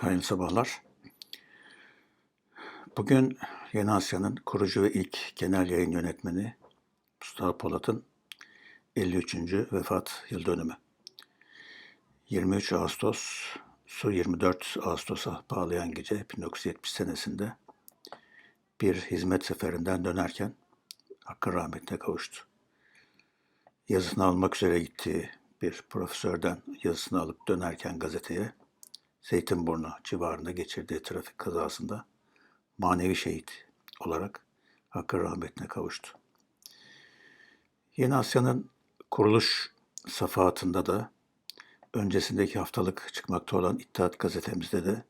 Hayırlı sabahlar. Bugün Yeni Asya'nın kurucu ve ilk genel yayın yönetmeni Mustafa Polat'ın 53. vefat yıl dönümü. 23 Ağustos, su 24 Ağustos'a bağlayan gece 1970 senesinde bir hizmet seferinden dönerken Hakk'a rahmetine kavuştu. Yazısını almak üzere gittiği bir profesörden yazısını alıp dönerken gazeteye Zeytinburnu civarında geçirdiği trafik kazasında manevi şehit olarak Hakk'a rahmetine kavuştu. Yeni Asya'nın kuruluş safahatında da öncesindeki haftalık çıkmakta olan İttihat gazetemizde de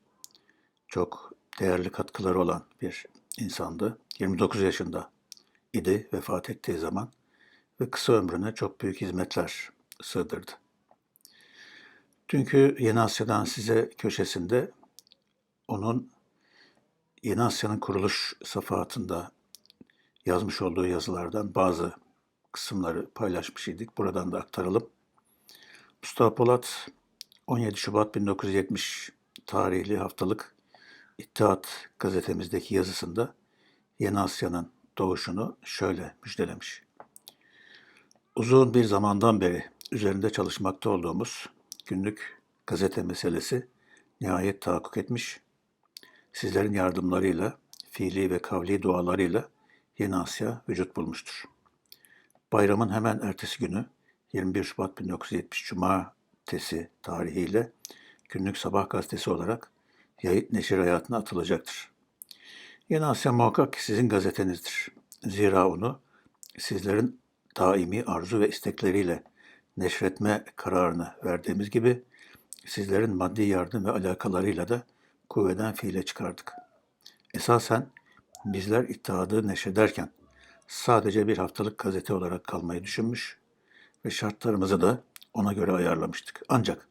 çok değerli katkıları olan bir insandı. 29 yaşında idi vefat ettiği zaman ve kısa ömrüne çok büyük hizmetler sığdırdı. Dünkü Yeni Asya'dan size köşesinde onun Yeni Asya'nın kuruluş safahatında yazmış olduğu yazılardan bazı kısımları paylaşmış idik. Buradan da aktaralım. Mustafa Polat 17 Şubat 1970 tarihli haftalık İttihat gazetemizdeki yazısında Yeni Asya'nın doğuşunu şöyle müjdelemiş. Uzun bir zamandan beri üzerinde çalışmakta olduğumuz günlük gazete meselesi nihayet tahakkuk etmiş. Sizlerin yardımlarıyla, fiili ve kavli dualarıyla Yeni Asya vücut bulmuştur. Bayramın hemen ertesi günü 21 Şubat 1970 Cumartesi tarihiyle günlük sabah gazetesi olarak yayın neşir hayatına atılacaktır. Yeni Asya muhakkak sizin gazetenizdir. Zira onu sizlerin daimi arzu ve istekleriyle neşretme kararını verdiğimiz gibi sizlerin maddi yardım ve alakalarıyla da kuvveden fiile çıkardık. Esasen bizler ittihadı neşrederken sadece bir haftalık gazete olarak kalmayı düşünmüş ve şartlarımızı da ona göre ayarlamıştık. Ancak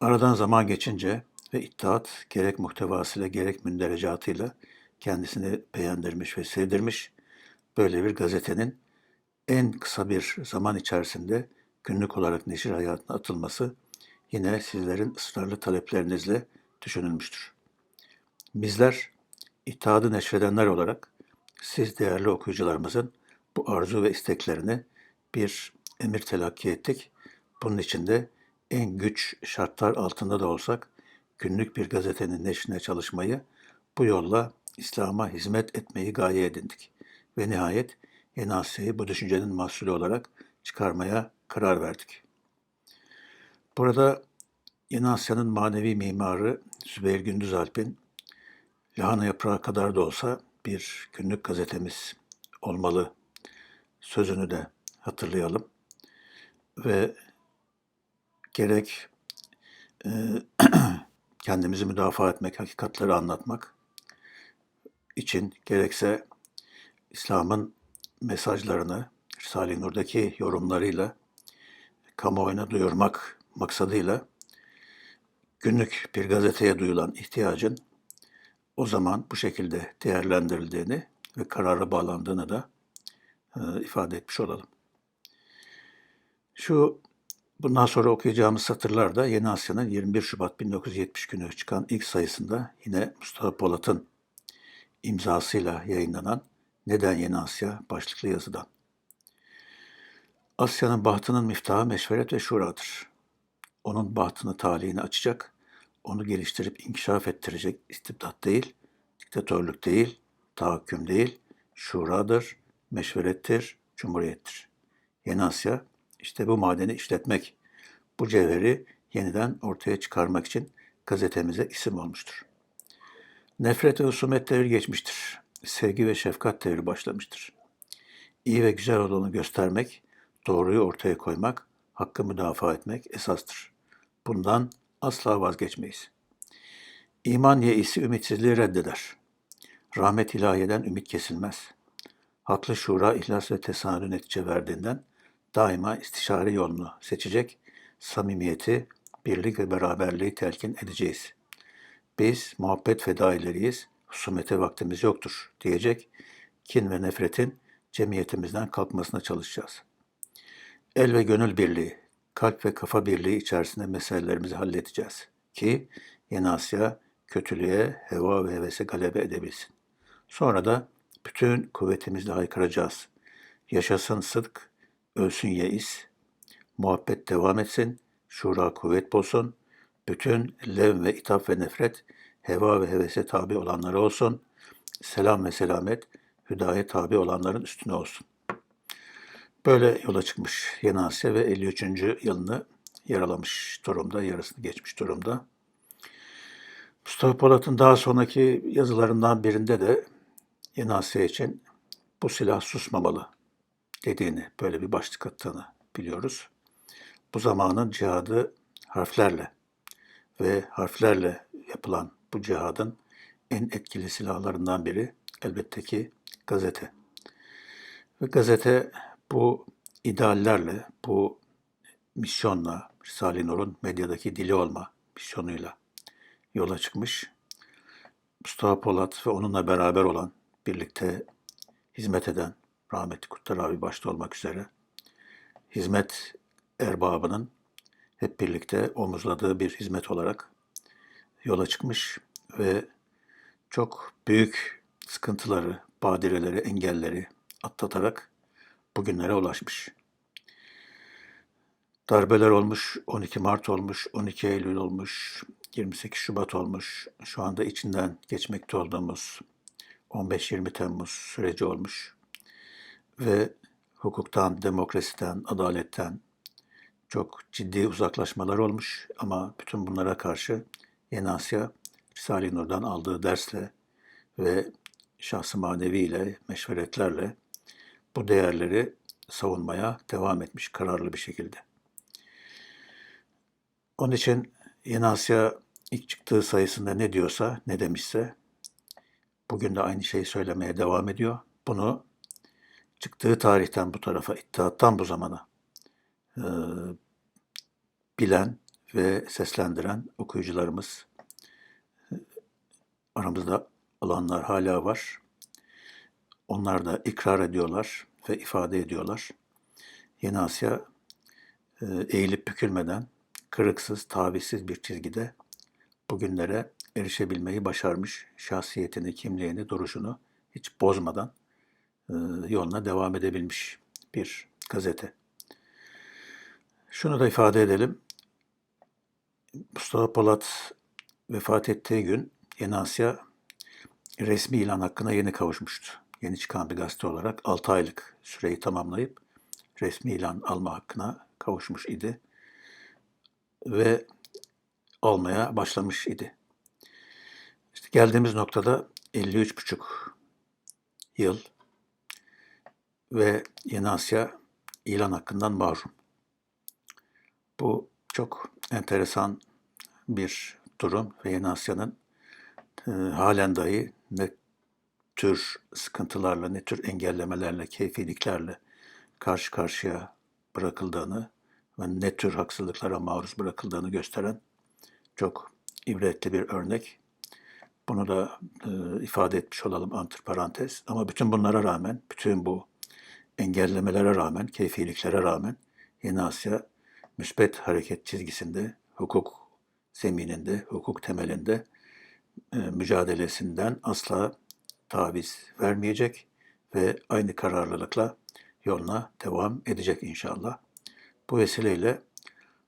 aradan zaman geçince ve ittihat gerek muhtevasıyla gerek münderecatıyla kendisini beğendirmiş ve sevdirmiş, böyle bir gazetenin en kısa bir zaman içerisinde günlük olarak neşir hayatına atılması yine sizlerin ısrarlı taleplerinizle düşünülmüştür. Bizler ittihadı neşredenler olarak siz değerli okuyucularımızın bu arzu ve isteklerini bir emir telakki ettik. Bunun için de en güç şartlar altında da olsak günlük bir gazetenin neşrine çalışmayı, bu yolla İslam'a hizmet etmeyi gaye edindik. Ve nihayet Yeni Asya'yı bu düşüncenin mahsulü olarak çıkarmaya karar verdik. Burada Yeni Asya'nın manevi mimarı Zübeyir Gündüz Alp'in lahana yaprağı kadar da olsa bir günlük gazetemiz olmalı sözünü de hatırlayalım. Ve gerek e, kendimizi müdafaa etmek, hakikatleri anlatmak için gerekse İslam'ın mesajlarını Risale-i Nur'daki yorumlarıyla kamuoyuna duyurmak maksadıyla günlük bir gazeteye duyulan ihtiyacın o zaman bu şekilde değerlendirildiğini ve karara bağlandığını da e, ifade etmiş olalım. Şu bundan sonra okuyacağımız satırlarda Yeni Asya'nın 21 Şubat 1970 günü çıkan ilk sayısında yine Mustafa Polat'ın imzasıyla yayınlanan Neden Yeni Asya başlıklı yazıdan. Asya'nın bahtının miftahı meşveret ve şuradır. Onun bahtını talihini açacak, onu geliştirip inkişaf ettirecek istibdat değil, diktatörlük değil, tahakküm değil, şuradır, meşverettir, cumhuriyettir. Yeni Asya işte bu madeni işletmek, bu cevheri yeniden ortaya çıkarmak için gazetemize isim olmuştur. Nefret ve husumet devri geçmiştir. Sevgi ve şefkat devri başlamıştır. İyi ve güzel olanı göstermek, doğruyu ortaya koymak, hakkı müdafaa etmek esastır. Bundan asla vazgeçmeyiz. İman yeisi ümitsizliği reddeder. Rahmet ilahiyeden ümit kesilmez. Haklı şura, ihlas ve tesadü netice verdiğinden daima istişare yolunu seçecek, samimiyeti, birlik ve beraberliği telkin edeceğiz. Biz muhabbet fedaileriyiz, husumete vaktimiz yoktur diyecek, kin ve nefretin cemiyetimizden kalkmasına çalışacağız. El ve gönül birliği, kalp ve kafa birliği içerisinde meselelerimizi halledeceğiz ki Yeni Asya kötülüğe, heva ve hevese galebe edebilsin. Sonra da bütün kuvvetimizle haykıracağız. Yaşasın sıdk, ölsün yeis, muhabbet devam etsin, şura kuvvet bulsun, bütün lev ve itaf ve nefret, heva ve hevese tabi olanlara olsun, selam ve selamet, hüdaya tabi olanların üstüne olsun. Böyle yola çıkmış Yeni ve 53. yılını yaralamış durumda, yarısını geçmiş durumda. Mustafa Polat'ın daha sonraki yazılarından birinde de Yeni için bu silah susmamalı dediğini, böyle bir başlık attığını biliyoruz. Bu zamanın cihadı harflerle ve harflerle yapılan bu cihadın en etkili silahlarından biri elbette ki gazete. Ve gazete bu ideallerle, bu misyonla, Risale-i Nur'un medyadaki dili olma misyonuyla yola çıkmış. Mustafa Polat ve onunla beraber olan, birlikte hizmet eden, rahmetli Kutlar abi başta olmak üzere, hizmet erbabının hep birlikte omuzladığı bir hizmet olarak yola çıkmış ve çok büyük sıkıntıları, badireleri, engelleri atlatarak bugünlere ulaşmış. Darbeler olmuş, 12 Mart olmuş, 12 Eylül olmuş, 28 Şubat olmuş. Şu anda içinden geçmekte olduğumuz 15-20 Temmuz süreci olmuş. Ve hukuktan, demokrasiden, adaletten çok ciddi uzaklaşmalar olmuş. Ama bütün bunlara karşı Yeni Asya, Risale-i Nur'dan aldığı dersle ve şahsı maneviyle, meşveretlerle bu değerleri savunmaya devam etmiş kararlı bir şekilde. Onun için Yeni Asya ilk çıktığı sayısında ne diyorsa, ne demişse bugün de aynı şeyi söylemeye devam ediyor. Bunu çıktığı tarihten bu tarafa, ittihattan bu zamana e, bilen ve seslendiren okuyucularımız e, aramızda olanlar hala var. Onlar da ikrar ediyorlar ve ifade ediyorlar. Yeni Asya e, eğilip bükülmeden kırıksız, tavizsiz bir çizgide bugünlere erişebilmeyi başarmış. Şahsiyetini, kimliğini, duruşunu hiç bozmadan e, yoluna devam edebilmiş bir gazete. Şunu da ifade edelim. Mustafa Polat vefat ettiği gün Yeni Asya resmi ilan hakkına yeni kavuşmuştu. Yeni çıkan bir gazete olarak 6 aylık süreyi tamamlayıp resmi ilan alma hakkına kavuşmuş idi ve olmaya başlamış idi. İşte geldiğimiz noktada 53,5 yıl ve Yeni Asya ilan hakkından mahrum. Bu çok enteresan bir durum ve Yeni Asya'nın e, halen dahi ne tür sıkıntılarla, ne tür engellemelerle, keyfiliklerle karşı karşıya bırakıldığını ve ne tür haksızlıklara maruz bırakıldığını gösteren çok ibretli bir örnek. Bunu da e, ifade etmiş olalım antiparantez. Ama bütün bunlara rağmen, bütün bu engellemelere rağmen, keyfiliklere rağmen Yeni Asya müsbet hareket çizgisinde, hukuk zemininde, hukuk temelinde e, mücadelesinden asla taviz vermeyecek ve aynı kararlılıkla yoluna devam edecek inşallah. Bu vesileyle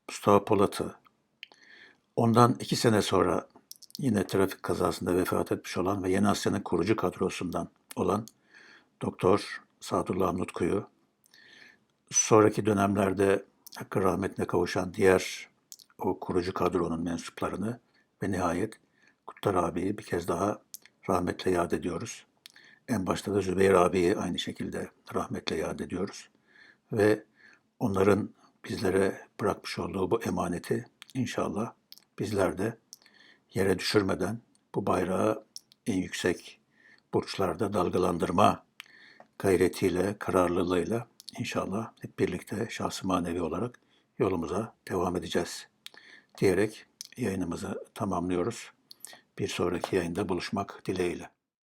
Mustafa Polat'ı ondan iki sene sonra yine trafik kazasında vefat etmiş olan ve Yeni Asya'nın kurucu kadrosundan olan Doktor Sadullah Nutku'yu sonraki dönemlerde hakkı rahmetine kavuşan diğer o kurucu kadronun mensuplarını ve nihayet Kutlar abiyi bir kez daha rahmetle yad ediyoruz. En başta da Zübeyir abiyi aynı şekilde rahmetle yad ediyoruz. Ve onların bizlere bırakmış olduğu bu emaneti inşallah bizler de yere düşürmeden bu bayrağı en yüksek burçlarda dalgalandırma gayretiyle, kararlılığıyla inşallah hep birlikte şahsı manevi olarak yolumuza devam edeceğiz diyerek yayınımızı tamamlıyoruz. Bir sonraki yayında buluşmak dileğiyle.